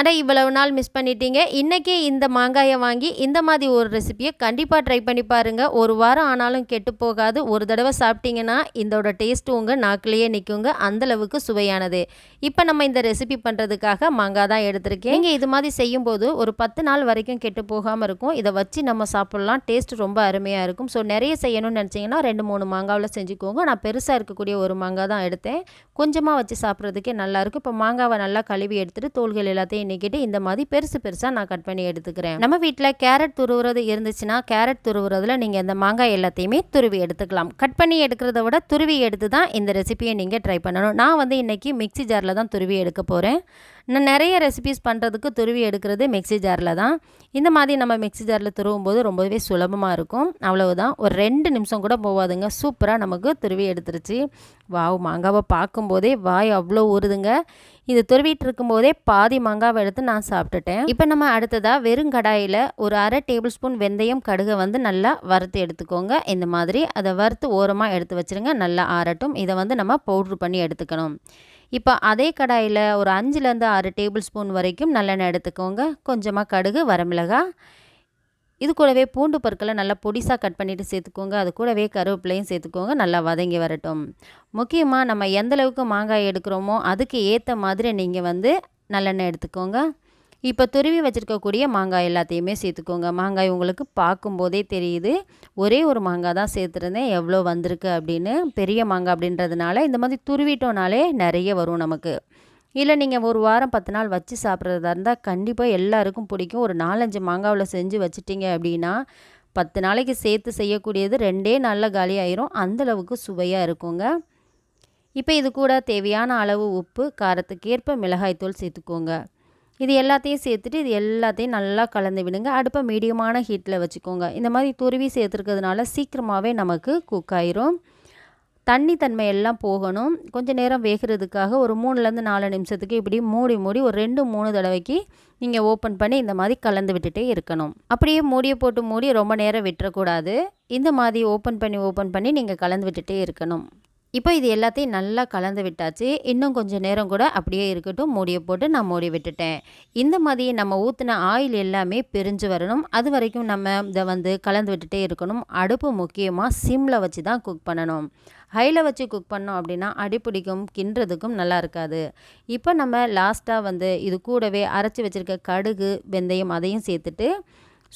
ஆனால் இவ்வளவு நாள் மிஸ் பண்ணிட்டீங்க. இன்றைக்கி இந்த மாங்காயை வாங்கி இந்த மாதிரி ஒரு ரெசிபியை கண்டிப்பாக ட்ரை பண்ணி பாருங்கள் ஒரு வாரம் ஆனாலும் கெட்டு போகாது. ஒரு தடவை சாப்பிட்டீங்கன்னா இதோட டேஸ்ட்டு உங்கள் நாக்கிலேயே நிற்குங்க அந்தளவுக்கு சுவையானது. இப்போ நம்ம இந்த ரெசிபி பண்ணுறதுக்காக மாங்காய் தான் எடுத்திருக்கேன். இங்கே இது மாதிரி செய்யும்போது ஒரு பத்து நாள் வரைக்கும் கெட்டு போகாமல் இருக்கும். இதை வச்சு நம்ம சாப்பிட்லாம். டேஸ்ட் ரொம்ப அருமையாக இருக்கும். ஸோ நிறைய செய்யணும்னு நினச்சிங்கன்னா ரெண்டு மூணு மாங்காவில் செஞ்சுக்கோங்க. நான் பெருசாக இருக்கக்கூடிய ஒரு மாங்காய் தான் எடுத்தேன். கொஞ்சமாக வச்சு சாப்பிட்றதுக்கே நல்லாயிருக்கும் இப்போ மாங்காவை நல்லா கழுவி எடுத்துகிட்டு தோள்கள் எல்லாத்தையும் நீக்கிட்டு இந்த மாதிரி பெருசு பெருசாக நான் கட் பண்ணி எடுத்துக்கிறேன். நம்ம வீட்டில் கேரட் துருவுறது இருந்துச்சுன்னா கேரட் துருவுறதுல நீங்கள் இந்த மாங்காய் எல்லாத்தையுமே துருவி எடுத்துக்கலாம். கட் பண்ணி எடுக்கிறத விட துருவி எடுத்து தான் இந்த ரெசிபியை நீங்கள் ட்ரை பண்ணணும். நான் வந்து இன்றைக்கி மிக்சி ஜாரில் தான் துருவி எடுக்க போகிறேன் நான் நிறைய ரெசிபிஸ் பண்ணுறதுக்கு துருவி எடுக்கிறது மிக்சி ஜாரில் தான். இந்த மாதிரி நம்ம மிக்சி ஜாரில் துருவும் போது ரொம்பவே சுலபமாக இருக்கும். அவ்வளவுதான். ஒரு ரெண்டு நிமிஷம் கூட போகாதுங்க சூப்பராக நமக்கு துருவி எடுத்துருச்சு. வாவ் மாங்காவை பார்க்கும்போதே வாய் அவ்வளோ ஊறுதுங்க. இது துருவிட்டு இருக்கும்போதே பாதி மாங்காவை எடுத்து நான் சாப்பிட்டுட்டேன். இப்போ நம்ம அடுத்ததாக வெறும் கடாயில் ஒரு அரை டேபிள் ஸ்பூன் வெந்தயம் கடுகை வந்து நல்லா வறுத்து எடுத்துக்கோங்க. இந்த மாதிரி அதை வறுத்து ஓரமாக எடுத்து வச்சுருங்க. நல்லா ஆறட்டும். இதை வந்து நம்ம பவுட்ரு பண்ணி எடுத்துக்கணும். இப்போ அதே கடாயில் ஒரு அஞ்சுலேருந்து ஆறு டேபிள் ஸ்பூன் வரைக்கும் நல்லெண்ணெய் எடுத்துக்கோங்க. கொஞ்சமாக கடுகு வரமிளகாய் இது கூடவே பூண்டு பற்களை நல்லா பொடிசாக கட் பண்ணிவிட்டு சேர்த்துக்கோங்க. அது கூடவே கருவேப்பிலையும் சேர்த்துக்கோங்க. நல்லா வதங்கி வரட்டும். முக்கியமாக நம்ம எந்தளவுக்கு மாங்காய் எடுக்கிறோமோ அதுக்கு ஏற்ற மாதிரி நீங்கள் வந்து நல்லெண்ணெய் எடுத்துக்கோங்க. இப்போ துருவி வச்சுருக்கக்கூடிய மாங்காய் எல்லாத்தையுமே சேர்த்துக்கோங்க. மாங்காய் உங்களுக்கு பார்க்கும்போதே தெரியுது. ஒரே ஒரு மாங்காய் தான் சேர்த்துருந்தேன். எவ்வளோ வந்திருக்கு அப்படின்னு. பெரிய மாங்காய் அப்படின்றதுனால இந்த மாதிரி துருவிட்டோனாலே நிறைய வரும் நமக்கு. இல்லை நீங்கள் ஒரு வாரம் பத்து நாள் வச்சு சாப்பிட்றதா இருந்தால் கண்டிப்பாக எல்லாருக்கும் பிடிக்கும். ஒரு நாலஞ்சு மாங்காவில் செஞ்சு வச்சுட்டிங்க அப்படின்னா பத்து நாளைக்கு சேர்த்து செய்யக்கூடியது ரெண்டே நாளில் காலி ஆயிரும். அந்தளவுக்கு சுவையாக இருக்குங்க. இப்போ இது கூட தேவையான அளவு உப்பு காரத்துக்கேற்ப மிளகாய்த்தூள் சேர்த்துக்கோங்க. இது எல்லாத்தையும் சேர்த்துட்டு இது எல்லாத்தையும் நல்லா கலந்து விடுங்க. அடுப்பை மீடியமான ஹீட்டில் வச்சுக்கோங்க. இந்த மாதிரி துருவி சேர்த்துருக்கிறதுனால சீக்கிரமாகவே நமக்கு குக் ஆயிரும். தண்ணி தன்மை எல்லாம் போகணும். கொஞ்சம் நேரம் வேகிறதுக்காக ஒரு மூணுலேருந்து நாலு நிமிஷத்துக்கு இப்படி மூடி மூடி ஒரு ரெண்டு மூணு தடவைக்கு நீங்கள் ஓப்பன் பண்ணி இந்த மாதிரி கலந்து விட்டுட்டே இருக்கணும். அப்படியே மூடியை போட்டு மூடி ரொம்ப நேரம் விட்டுறக்கூடாது. இந்த மாதிரி ஓப்பன் பண்ணி ஓப்பன் பண்ணி நீங்கள் கலந்து விட்டுட்டே இருக்கணும். இப்போ இது எல்லாத்தையும் நல்லா கலந்து விட்டாச்சு. இன்னும் கொஞ்சம் நேரம் கூட அப்படியே இருக்கட்டும். மூடியை போட்டு நான் மூடி விட்டுட்டேன். இந்த மாதிரி நம்ம ஊற்றின ஆயில் எல்லாமே பிரிஞ்சு வரணும். அது வரைக்கும் நம்ம இதை வந்து கலந்து விட்டுட்டே இருக்கணும். அடுப்பு முக்கியமாக சிம்மில் வச்சு தான் குக் பண்ணணும். ஹையில் வச்சு குக் பண்ணோம் அப்படின்னா அடிப்பிடிக்கும் கிண்டுறதுக்கும் நல்லா இருக்காது. இப்போ நம்ம லாஸ்ட்டாக வந்து இது கூடவே அரைச்சி வச்சுருக்க கடுகு வெந்தயம் அதையும் சேர்த்துட்டு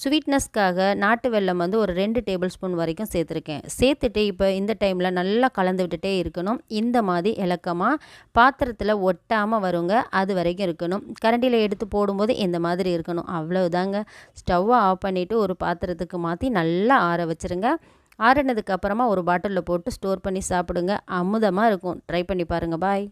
ஸ்வீட்னஸ்க்காக நாட்டு வெல்லம் வந்து ஒரு ரெண்டு டேபிள் ஸ்பூன் வரைக்கும் சேர்த்துருக்கேன். சேர்த்துட்டு இப்போ இந்த டைமில் நல்லா கலந்து விட்டுட்டே இருக்கணும். இந்த மாதிரி இலக்கமாக பாத்திரத்தில் ஒட்டாமல் வருங்க. அது வரைக்கும் இருக்கணும். கரண்டியில் எடுத்து போடும்போது இந்த மாதிரி இருக்கணும். அவ்வளவுதாங்க. ஸ்டவ்வை ஆஃப் பண்ணிவிட்டு ஒரு பாத்திரத்துக்கு மாற்றி நல்லா ஆற வச்சுருங்க. ஆறினதுக்கு அப்புறமா ஒரு பாட்டிலில் போட்டு ஸ்டோர் பண்ணி சாப்பிடுங்க. அமுதமாக இருக்கும். ட்ரை பண்ணி பாருங்கள் பாய்